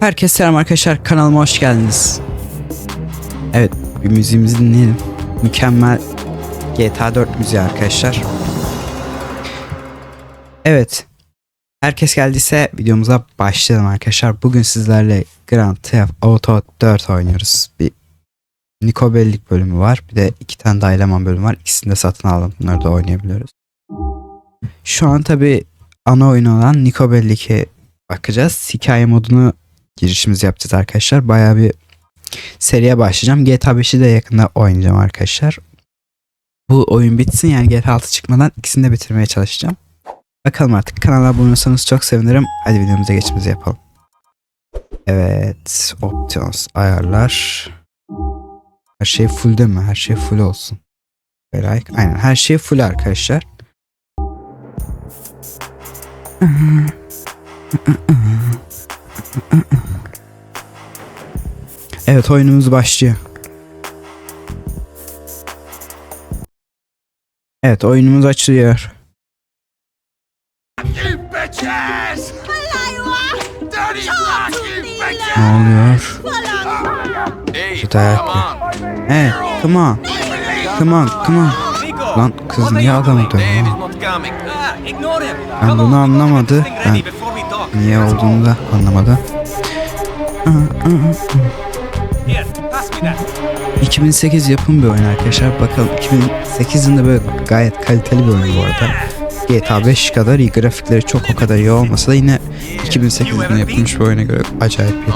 Herkese selam arkadaşlar kanalıma hoş geldiniz. Evet bir müziğimizi dinleyelim. Mükemmel GTA 4 müziği arkadaşlar. Evet. Herkes geldiyse videomuza başlayalım arkadaşlar. Bugün sizlerle Grand Theft Auto 4 oynuyoruz. Bir Niko Bellic bölümü var. Bir de iki tane daha eleman bölümü var. İkisini de satın aldım. Bunları da oynayabiliyoruz. Şu an tabi ana oyunu olan Niko Bellic'e bakacağız. Hikaye modunu girişimizi yapacağız arkadaşlar. Bayağı bir seriye başlayacağım. GTA 5'i de yakında oynayacağım arkadaşlar. Bu oyun bitsin yani GTA 6 çıkmadan ikisini de bitirmeye çalışacağım. Bakalım artık kanala abone çok sevinirim. Hadi videomuza geçimizi yapalım. Evet. Options ayarlar. Her şey full değil mi? Her şey full olsun. Like. Aynen her şey full arkadaşlar. Evet oyunumuz başlıyor. Evet oyunumuz açılıyor. Ne oluyor? Ye. on! Hey, come on. Come on, come on. Lan kız niye adamı dövüyor? Ah. Ben bunu anlamadı. Ben niye olduğunu da anlamadı. 2008 yapım bir oyun arkadaşlar. Bakalım 2008 yılında böyle gayet kaliteli bir oyun bu arada. GTA 5 kadar iyi grafikleri çok o kadar iyi olmasa da yine 2008 yılında yapılmış bir oyuna göre acayip place.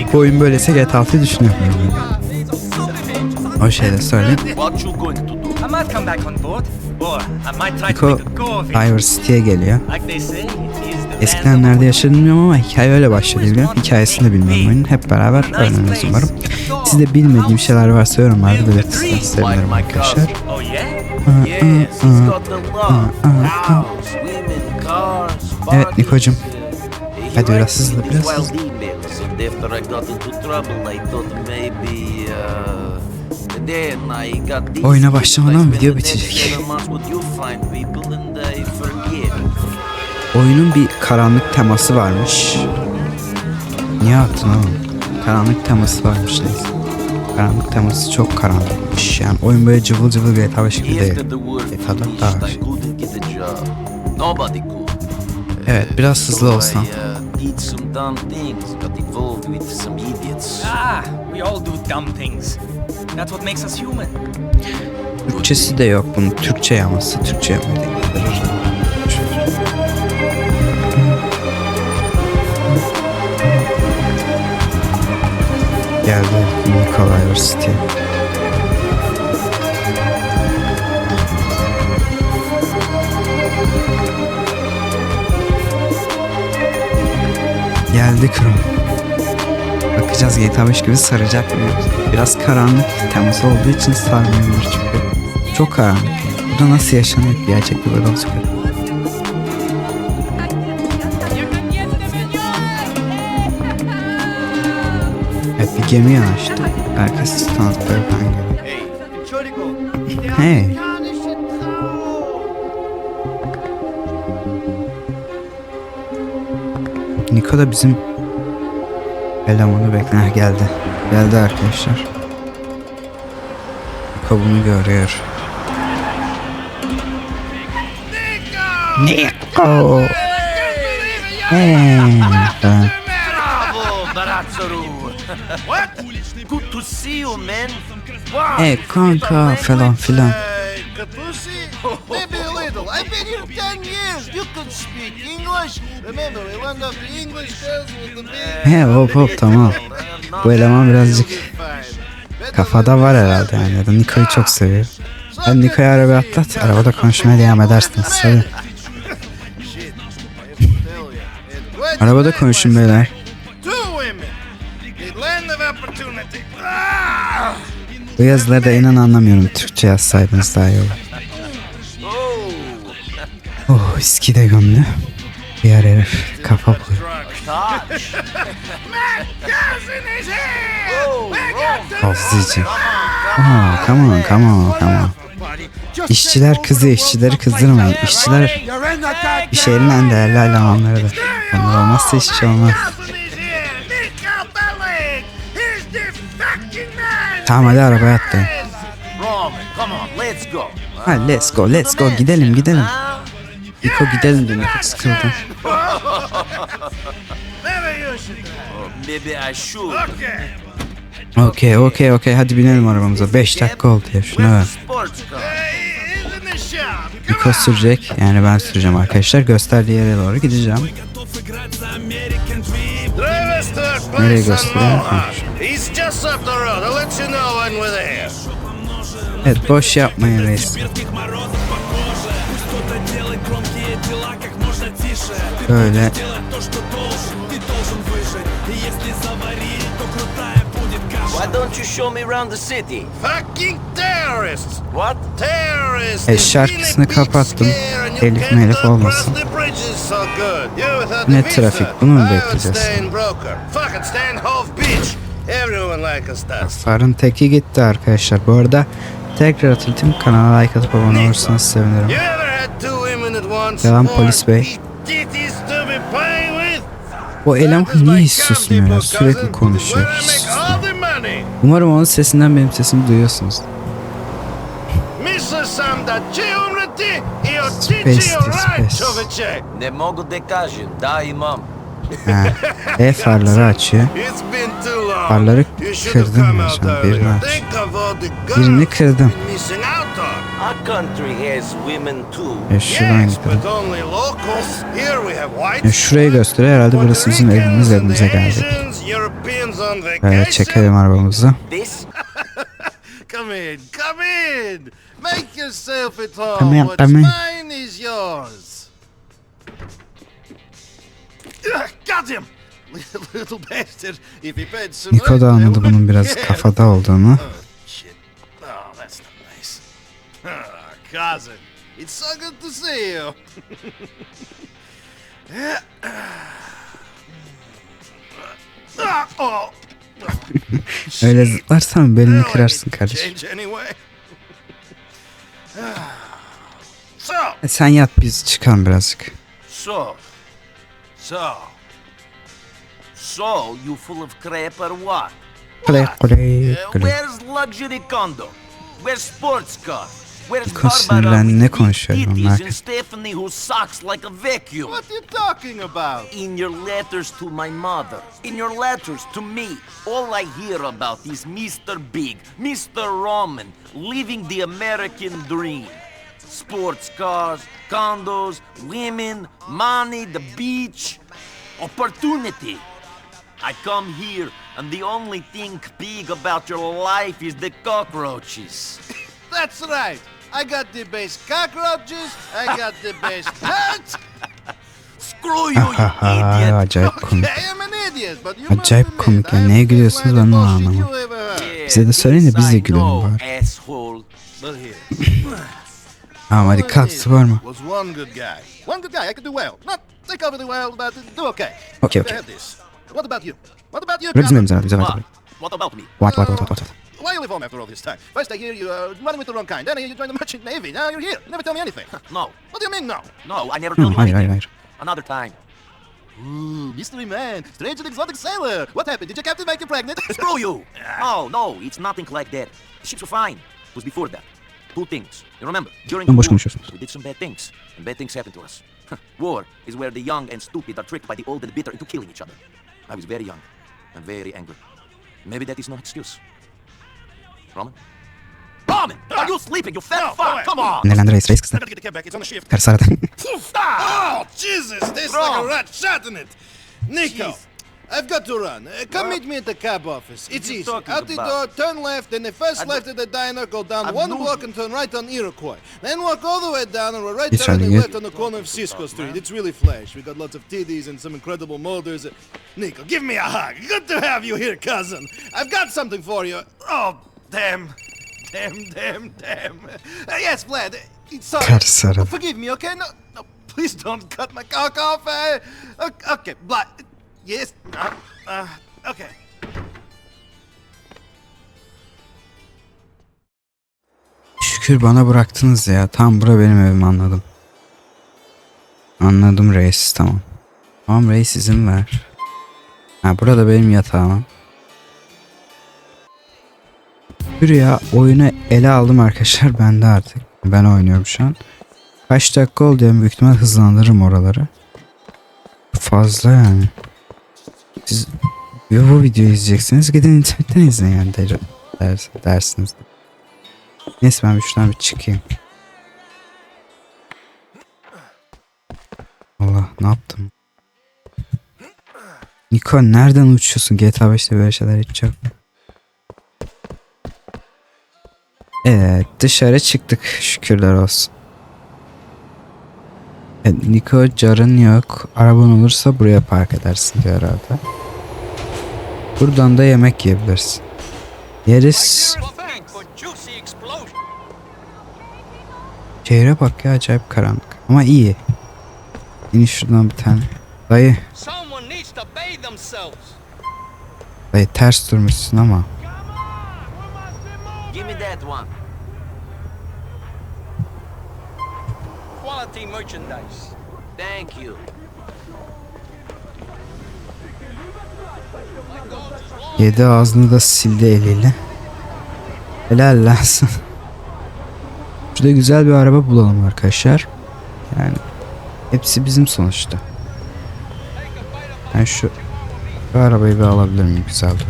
Ya bu oyun böyleyse GTA 6'yı düşünüyorum. O şeyde söyle. Niko. Diver City'ye geliyor. Eskiden nerede yaşadığını bilmiyorum ama hikaye öyle başladı biliyorum. Hikayesini de bilmiyorum oyunun. Hep beraber öğreniriz umarım. Siz de bilmediğim şeyler varsa yorumlarda belirtirseniz sevinirim arkadaşlar. Evet. Niko'cum. Hadi biraz hızlı, biraz hızlı. uh, Oyuna başlamadan video bitecek. Oyunun bir karanlık teması varmış. Niye attın oğlum? Karanlık teması varmış neyse. Karanlık teması çok karanlıkmış. Yani oyun böyle cıvıl cıvıl GTA 5 gibi değil. Finished, daha I şey. Evet biraz hızlı olsan. I did some dumb things, got involved with some idiots. We all do dumb things. That's what makes us human. Türkçesi de yok bunun. Türkçe yaması. Türkçe yamayı Geldi Nikolay University. Geldi kral. Bakacağız GTA 5 gibi saracak mı? Biraz karanlık teması olduğu için sarmıyor çünkü. Çok karanlık. Burada nasıl yaşanıyor ki gerçekten böyle olsa bir gemi yanaştı. Herkes tanıdıkları falan geliyor. Hey. Niko da bizim elemanı bekler geldi. Geldi arkadaşlar. Niko bunu görüyor. Niko! Hey. Ben- Bravo, Barazzaru! What? Good to see you, man. Wow. Hey kanka falan filan. Maybe a little. I've been here 10 years. You can speak English. Remember, we learned of the English girls with the big... He hop hop tamam. Bu eleman birazcık kafada var herhalde yani ya da Niko'yu çok seviyor. Ben Niko'yu arabaya atlat, arabada konuşmaya devam edersiniz. Hadi. Arabada konuşun beyler. Bu yazıları da inan anlamıyorum. Türkçe yazsaydınız daha iyi olur. Oh viski de gömdü. Diğer herif kafa buluyor. Fazlıcı. Oh, come on, come on, come on. İşçiler kızı, işçileri kızdırmayın. İşçiler bir şehrin değerli elemanlarıdır. Onlar olmazsa şey olmaz. Tamam hadi arabaya go. Ha let's go let's go gidelim gidelim. Niko gidelim de Niko sıkıldı. Okey okey okey hadi binelim arabamıza. 5 dakika oldu ya şuna ver. Niko sürecek yani ben süreceğim arkadaşlar. Gösterdiği yere doğru gideceğim. Nereye gösteriyor? Mohawk. He's just up the road. I'll let you know when we're there. Evet boş yapmayın reis. Böyle Why don't you show me around the city? Fucking terrorists! What? Terrorists! E, şarkısını kapattım. scare and you Elif can't melif cross olmasın. the bridges so good. You without Ne trafik, bunu mu bekleyeceğiz? Everyone like farın teki gitti arkadaşlar. Bu arada tekrar hatırlatayım kanala like atıp abone olursanız sevinirim. Or polis bey. O eleman niye hiç susmuyor ya? Sürekli konuşuyor. Hiç money. Umarım onun sesinden benim sesimi duyuyorsunuz. Space space. Ne mogu da kažem, da imam. Ha. E farları açıyor. Farları kırdım ya şu an. Birini aç. Birini kırdım. Ya şuradan gidelim. whites. şurayı gösteriyor. Herhalde burası bizim evimiz evimize geldik. Vacation. çekelim arabamızı. Come in, come in. Make yourself at home. Come in, What's come in. mine is yours. Got him! Niko da anladı bunun biraz kafada olduğunu. Oh. Oh. Ah, cousin. It's so good to see you. Ah, oh. Öyle zıplarsan belini kırarsın kardeşim. So, E Sen yat biz çıkalım birazcık. So. So. So, you full of crap or what? Kule kule Uh, where's luxury condo? Where's sports car? Where's Niko Barbara sinirlendi, with ne big konuşuyor titties bunlar? and Stephanie who sucks like a vacuum? what are you talking about? In your letters to my mother, in your letters to me, all I hear about is Mr. Big, Mr. Roman, living the American dream. Sports cars, condos, women, money, the beach, opportunity. I come here, and the only thing big about your life is the cockroaches. That's right. I got the best cockroaches. I got the best pets. Screw you, you idiot! acayip komik. Okay, I'm an idiot, but you Acayip must komik admit, ya. I Neye have the gülüyorsunuz best ben onu bullshit anlamadım. you ever heard. Bize de söyleyin de biz de Yes, I gülelim know, bari. Asshole. But here. Tamam hadi kalk? Was one good guy. One good guy. I could do well. Not take over the world, but do okay. Okay, I okey. this. What about you? What about you? Bırak bizim cousin? evimize bize What? What about me? What what what uh, what what. Why you live home after all this time? First I hear you uh, running with the wrong kind. Then you joined the merchant navy. Now you're here. You never tell me anything. No, What do you mean no? no, I never hmm, told you hayır hayır anything. hayır. Another time. Ooh, mystery man, strange and exotic sailor. What happened? Did your captain make you pregnant? Screw you! No, ah. oh, no, it's nothing like that. The ships were fine. It was before that. Two things. You remember? During Lan the boş war, konuşuyorsunuz. we did some bad things. And bad things happened to us. war is where the young and stupid are tricked by the old and bitter into killing each other. I was very young and very angry. Maybe that is no excuse. Roman? Roman! Are you sleeping, you fat No, fuck? Come on! Sinirlendi reis reis kızdı. I gotta get the cab back. It's on the shift. Karısı aradı. Oh, Jesus! Tastes like a Wrong. rat shot in it. Nico, Jeez. I've got to run. Uh, come meet me at the cab office. It's you easy. talking Out the about? door, turn left, and the first I left don't- at the diner, go down I'm one losing. block and turn right on Iroquois. Then walk all the way down and we're right It's turning left on the corner of Cisco Street. It's really flash. We got lots of titties and some incredible molders. Uh, Nico, give me a hug. Good to have you here, cousin. I've got something for you. Oh, damn. Damn, damn, damn. Uh, yes, Vlad. uh, Sorry. Karısı aradı. Forgive me, okay? No, no, please don't cut my cock off. Uh, ok- okay, but yes, uh, uh, okay. Şükür bana bıraktınız ya. Tam bura benim evim anladım. Anladım reis tamam. Tamam reis izin ver. Ha burada benim yatağım. Şükür ya oyunu ele aldım arkadaşlar. Ben de artık. Ben oynuyorum şu an. Kaç dakika oldu yani büyük ihtimal hızlandırırım oraları. Fazla yani. Siz bu videoyu izleyeceksiniz. Gidin internetten izleyin yani der, ders, dersiniz. Neyse ben şuradan bir çıkayım. Allah ne yaptım? Niko nereden uçuyorsun? GTA 5'te böyle şeyler yok. Evet dışarı çıktık şükürler olsun. Evet, Niko carın yok. Araban olursa buraya park edersin diyor herhalde. Buradan da yemek yiyebilirsin. Yeriz. Şehre bak ya acayip karanlık. Ama iyi. Yine şuradan bir tane. Dayı. Dayı ters durmuşsun ama. Give me that one. Quality merchandise. Thank you. Yedi ağzını da sildi eliyle. Helal lan sana. Şurada güzel bir araba bulalım arkadaşlar. Yani hepsi bizim sonuçta. Ben şu, şu arabayı bir alabilir miyim? Güzel durdu.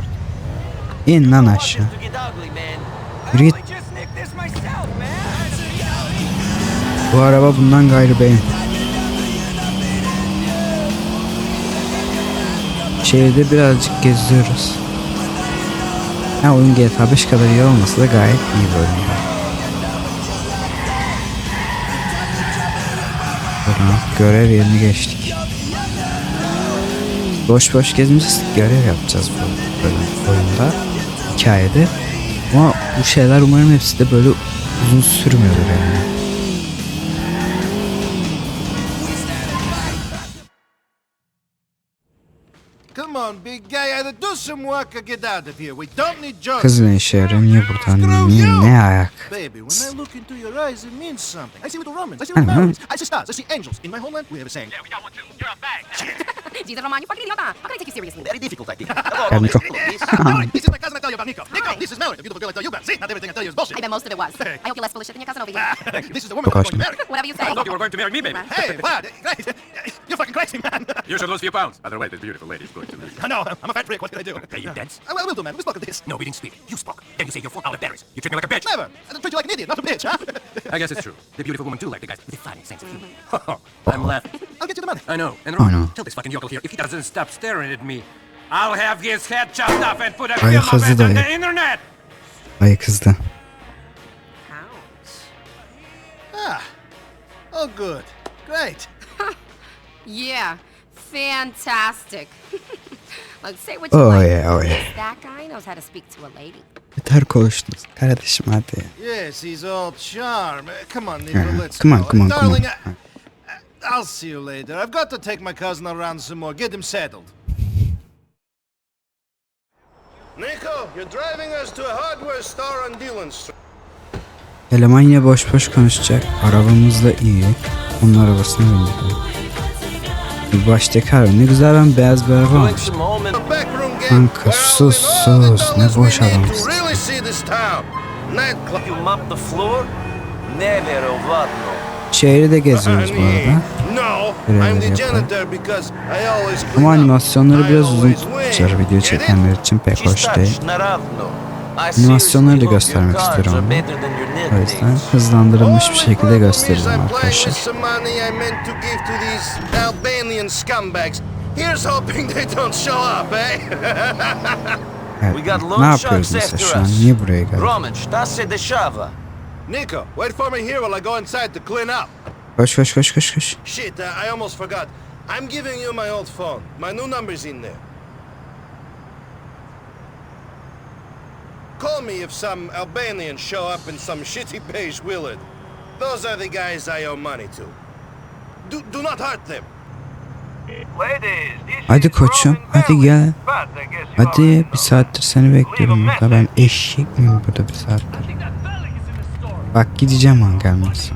İn lan aşağı. Yürü git. Bu araba bundan gayrı benim. Şehirde birazcık geziyoruz. Ha oyun GTA 5 kadar iyi olmasa da gayet iyi. Buradan görev yerini geçtik. Boş boş gezmeyeceğiz, görev yapacağız bu bölüm, oyunda, hikayede. Ama bu şeyler umarım hepsi de böyle uzun sürmüyordur yani. Kız ne işe yarıyor? Niye buradan? Niye, ne ayak? Baby, when I look into your eyes, it means something. I see little Romans, I see little mountains, I see stars, I see angels. In my homeland, we have a saying. Yeah, we got Jesus, Roman, you fucking idiota. How can I take you seriously? Very difficult, I think. Yeah, Nico. This is my cousin I tell you about Nico. Nico, this is Mallory, the beautiful girl I tell you about. See, not everything I tell you is bullshit. I bet most of it was. I hope you're less full of shit than your cousin over here. this is the woman I'm going to marry. Whatever you say. you were going to marry me, baby. Hey, wow, great. You're fucking crazy, man. You should lose a few pounds. Otherwise, this beautiful lady is going to lose. I know, I'm a fat prick. What can I do? Hey, you dance? I will do, man. We spoke of this. No, we didn't speak. You spoke. Then you say you're full out of berries. You treat me like a bitch. Never. I treat you like an idiot, not a bitch, huh? I guess it's true. The beautiful woman too like the guys with the funny sense of humor. I'm laughing. I'll get you the money. I know. And I Ron, know. tell this fucking yokel here if he doesn't stop staring at me, I'll have his head chopped off and put a Ay, film of it on the internet. Ay kızdı. Ah. Oh, good. Great. Yeah, fantastic. Oh yeah, oh yeah. That guy knows how to speak to a lady. Yeter konuştunuz. Kardeşim hadi. Yes, he's all charm. Uh, come on, Nico, Yeah. let's Come on, go. come on, come Darling, on. I, I'll see you later. I've got to take my cousin around some more. Get him settled. Nico, you're driving us to a hardware store on Dillon Street. Eleman yine boş boş konuşacak. Arabamız da iyi. Onun arabasına bindik. Baştaki harbi ne güzel ben beyaz bir araba. Kanka sus sus ne boş adamız. Şehri de geziyoruz bu arada. Ama animasyonları biraz uzun tutacak video çekenler için pek hoş değil. Animasyonları da göstermek istiyorum ama. O yüzden hızlandırılmış bir şekilde göstereceğim arkadaşlar. With some money I meant to give to these Albanian scumbags. Here's hoping they don't show up, eh? Evet, We got ne loan yapıyoruz sharks mesela after şu an? us. Niye buraya geldik? Roman, šta? Nico, wait for me here while I go inside to clean up. Koş koş koş koş koş. Shit, uh, I almost forgot. I'm giving you my old phone. My new number's in there. Call me if some Albanians show up in some shitty beige Willard. Those are the guys I owe money to. Do, do not hurt them. Hadi koçum hadi gel. Hadi bir saattir seni bekliyorum burada. Ben eşek miyim burada bir saattir? Bak gideceğim an gelmez.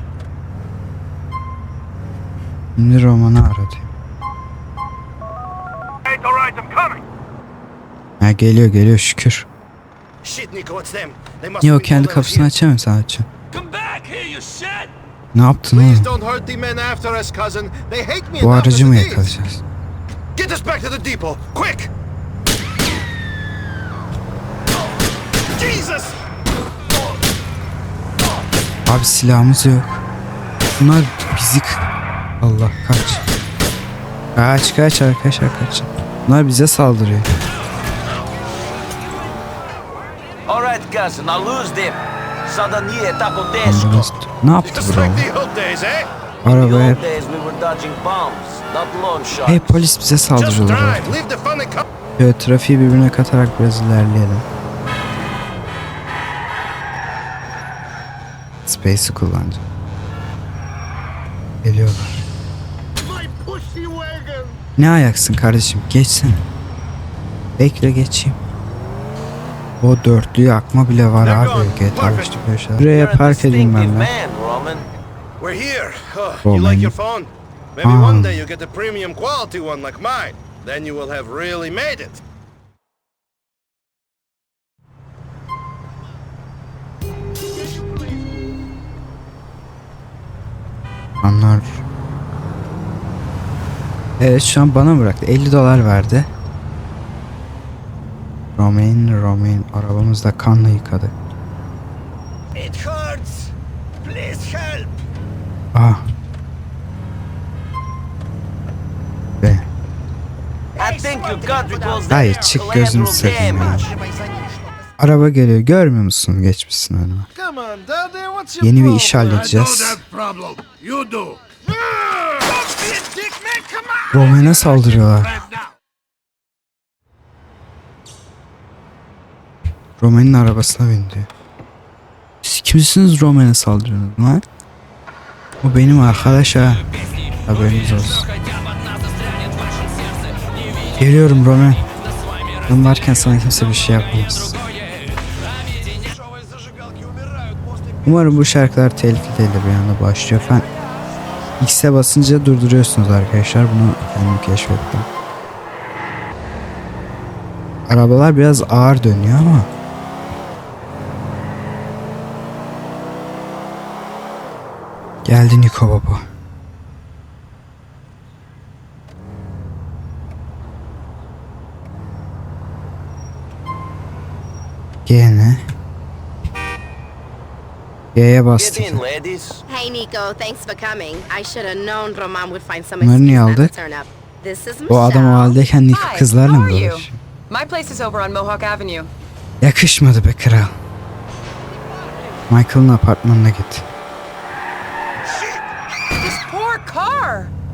Şimdi romanı aradı. Ha geliyor geliyor şükür. Niye o kendi kapısını here. açamıyor sadece. Ne yaptın Please oğlum? don't hurt the men after us, cousin. They hate me Bu aracı mı yakalayacağız? Get us back to the depot, quick! Jesus! Abi silahımız yok. Bunlar bizi... Allah kaç. Kaç kaç arkadaşlar kaç. Bunlar bize saldırıyor. Alright, cousin, I'll lose them. Sadanie taco desco. Ambulans- Ne yaptı bro? Arabaya. Hey polis bize saldırıyorlar. Şöyle trafiği birbirine katarak biraz ilerleyelim. Space'i kullanacağım. Geliyorlar. Ne ayaksın kardeşim? Geçsene. Bekle geçeyim. O dörtlü yakma bile var abi GTA 5'te böyle şeyler. You're Buraya park edeyim ben de. We're here. Oh, you like your phone? Maybe Ah. one day you get a premium quality one like mine. Then you will have really made it. Anlar. Evet şu an bana bıraktı. 50 dolar verdi. Romain, Romain arabamızda kanla yıkadı. It hurts. Please help. Ah. Be. Hayır çık gözünü seveyim ya. Araba geliyor görmüyor musun? Geçmişsin önüme. Come on, Daddy, what's your Yeni bir problem? iş halledeceğiz. problem. You do. Don't be a dick, man. Come on. Romain'e saldırıyorlar. Romain'in arabasına bindi. Siz kimsiniz Romain'e saldırıyorsunuz lan? O benim arkadaş ha. Haberiniz olsun. Geliyorum Romain. Ben varken sana kimse bir şey yapmaz. Umarım bu şarkılar tehlikeli değil de bir anda başlıyor. Ben X'e basınca durduruyorsunuz arkadaşlar. Bunu kendim keşfettim. Arabalar biraz ağır dönüyor ama Geldi Niko baba. Gene. G'ye Get bastık. Hey, Nico, thanks for coming. I should have known Roman would find some Bunları niye aldık? to turn up. This is O adam o haldeyken Niko Hi, kızlarla mı dolaşıyor? My place is over on Mohawk Avenue. Yakışmadı be kral. Michael'ın apartmanına git.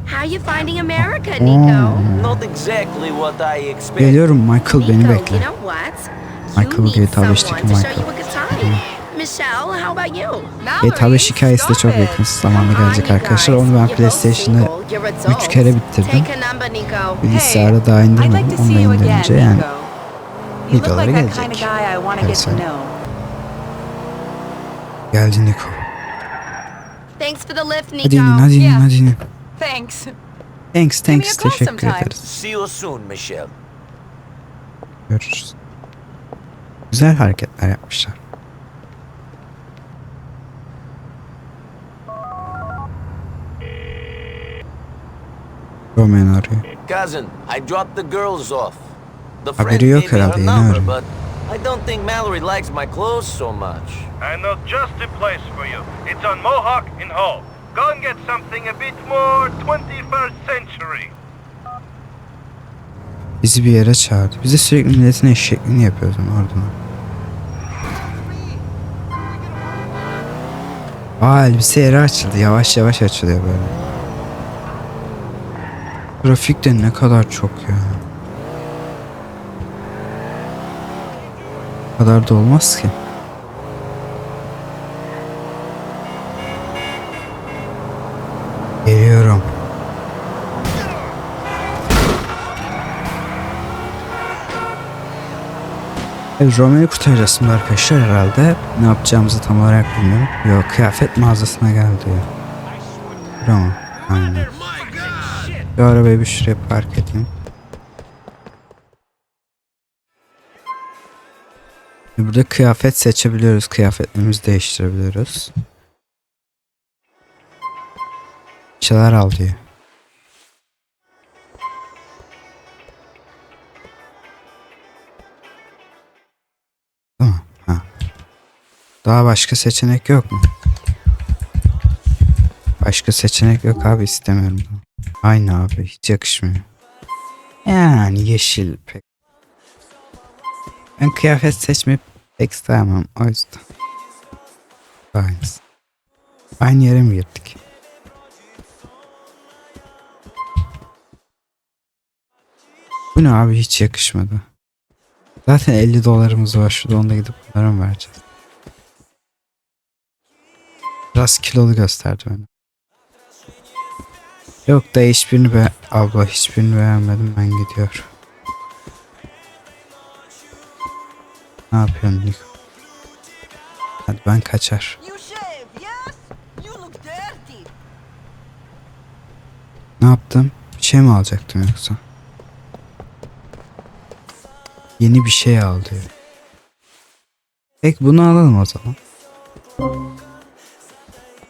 How you finding America, Nico? Not exactly what I expected. Geliyorum Michael beni Nico, bekle. you know what? Michael you need GTA 5'teki someone to show Michael. you a good time. Michelle, how about you? GTA 5 hikayesi de çok yakın zamanda gelecek arkadaşlar. Onu ben PlayStation'da 3 kere bitirdim. Take a number, Nico. Bilgisayara daha I'd indirmedim. to Onu see da you again, indirince yani Nico. You look videoları like that kind of gelecek. guy I want to Evet, get to sen- know. Geldi Niko. Thanks for the lift, Nico. Hadi inin hadi inin hadi inin. Thanks. Thanks Give me a thanks call teşekkür sometime. ederiz. See you soon, Michelle. Görüşürüz. Güzel hareketler yapmışlar. Roman arıyor. Cousin, I dropped the girls off. The Haberi friend yok gave me herhalde, her yeni number, öğrendim. but I don't think Mallory likes my clothes so much. I know just the place for you. It's on Mohawk in Hall. Go and get something a bit more 21st century. Bizi bir yere çağırdı. Bize sürekli milletin eşekliğini yapıyordun oradan. Aa elbise yeri açıldı. Yavaş yavaş açılıyor böyle. Trafik de ne kadar çok ya. Bu kadar da olmaz ki. Geliyorum. Evet, Romeo'yu kurtaracağız arkadaşlar herhalde. Ne yapacağımızı tam olarak bilmiyorum. Yok kıyafet mağazasına geldi. Roma. Aynen. Bir arabayı bir şuraya park edeyim. Burada kıyafet seçebiliyoruz. Kıyafetlerimizi değiştirebiliyoruz. Şeyler al diyor. Daha başka seçenek yok mu? Başka seçenek yok abi istemiyorum. Aynı abi hiç yakışmıyor. Yani yeşil pek. Ben kıyafet seçmeyi pek sevmem o yüzden. Aynısı. Aynı yere mi girdik? Bu ne abi hiç yakışmadı. Zaten 50 dolarımız var şurada onu da gidip bunlara mı vereceğiz? Biraz kilolu gösterdi beni. Yok da hiçbirini be abla hiçbirini beğenmedim ben gidiyorum. Ne yapıyorsun Niko? Hadi ben kaçar. Ne yaptım? Bir şey mi alacaktım yoksa? Yeni bir şey al diyor. Peki bunu alalım o zaman.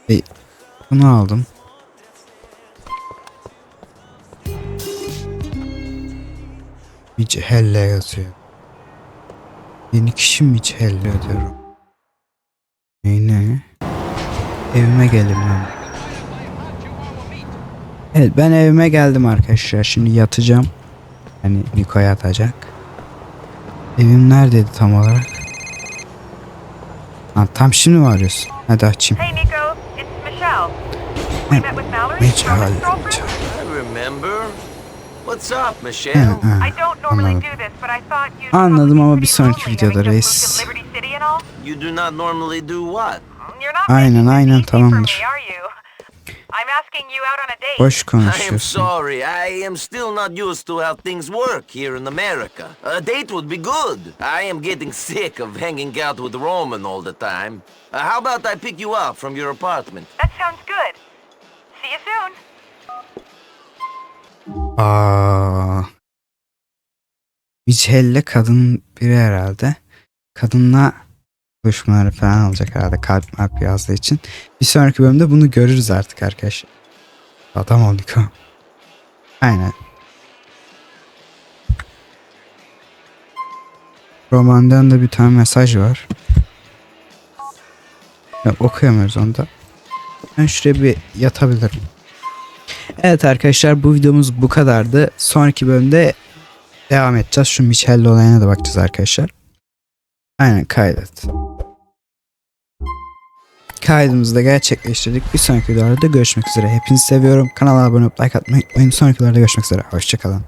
E, bunu aldım. Michelle yazıyor. Yeni kişi Michelle diyorum. Ne ne? Evime gelin ben. Evet ben evime geldim arkadaşlar. Şimdi yatacağım. Hani Niko yatacak. Evim neredeydi tam olarak? Ha, tam şimdi mi arıyorsun? Hadi açayım. Don't normally Anladım. do this, but I thought you'd Anladım ama be bir sonraki videoda reis. just moved to Liberty City and all. You do not normally do what? You're not Aynen, aynen, tamamdır. me, are you? I'm asking you out on a date. Boş I am konuşuyorsun. sorry. I am still not used to how things work here in America. A date would be good. I am getting sick of hanging out with Roman all the time. Uh, how about I pick you up from your apartment? That sounds good. See you soon. Aa. Michelle'le kadın biri herhalde. Kadınla buluşmaları falan alacak herhalde kalp marp yazdığı için. Bir sonraki bölümde bunu görürüz artık arkadaşlar. Adam olduk ha. Aynen. Romandan da bir tane mesaj var. Ya, okuyamıyoruz onu da. Ben şuraya bir yatabilirim. Evet arkadaşlar bu videomuz bu kadardı. Sonraki bölümde devam edeceğiz. Şu Michelle olayına da bakacağız arkadaşlar. Aynen kaydet. Kaydımızı da gerçekleştirdik. Bir sonraki videolarda görüşmek üzere. Hepinizi seviyorum. Kanala abone olup like atmayı unutmayın. Sonraki videolarda görüşmek üzere. Hoşçakalın.